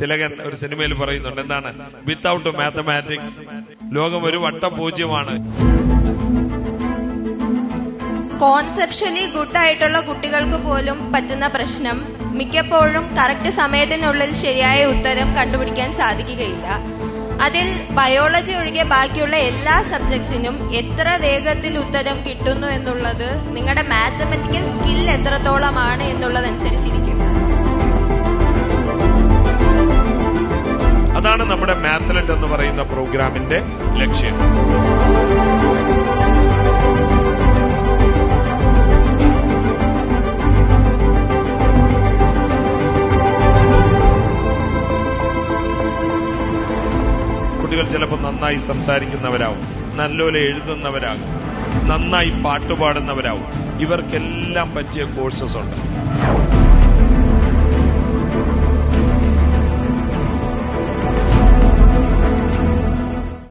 തിലകൻ ഒരു സിനിമയിൽ പറയുന്നുണ്ട് എന്താണ്? വിത്തൗട്ട് മാത്തമാറ്റിക്സ് ലോകം ഒരു വട്ടപൂജ്യമാണ് കോൺസെപ്ഷലി ഗുഡ് ആയിട്ടുള്ള കുട്ടികൾക്ക് പോലും പറ്റുന്ന പ്രശ്നം മിക്കപ്പോഴും കറക്റ്റ് സമയത്തിനുള്ളിൽ ശരിയായ ഉത്തരം കണ്ടുപിടിക്കാൻ സാധിക്കുകയില്ല. അതിൽ ബയോളജി ഒഴികെ ബാക്കിയുള്ള എല്ലാ സബ്ജക്ട്സിനും എത്ര വേഗത്തിൽ ഉത്തരം കിട്ടുന്നു എന്നുള്ളത് നിങ്ങളുടെ മാത്തമെറ്റിക്കൽ സ്കിൽ എത്രത്തോളമാണ് എന്നുള്ളതനുസരിച്ചിരിക്കും. അതാണ് നമ്മുടെ മാത്തലറ്റ് എന്ന് പറയുന്ന പ്രോഗ്രാമിന്റെ ലക്ഷ്യം. കുട്ടികൾ ചിലപ്പോൾ നന്നായി സംസാരിക്കുന്നവരാവും നല്ലപോലെ എഴുതുന്നവരാകും നന്നായി പാട്ടുപാടുന്നവരാവും ഇവർക്കെല്ലാം പറ്റിയ കോഴ്സസ് ഉണ്ട്.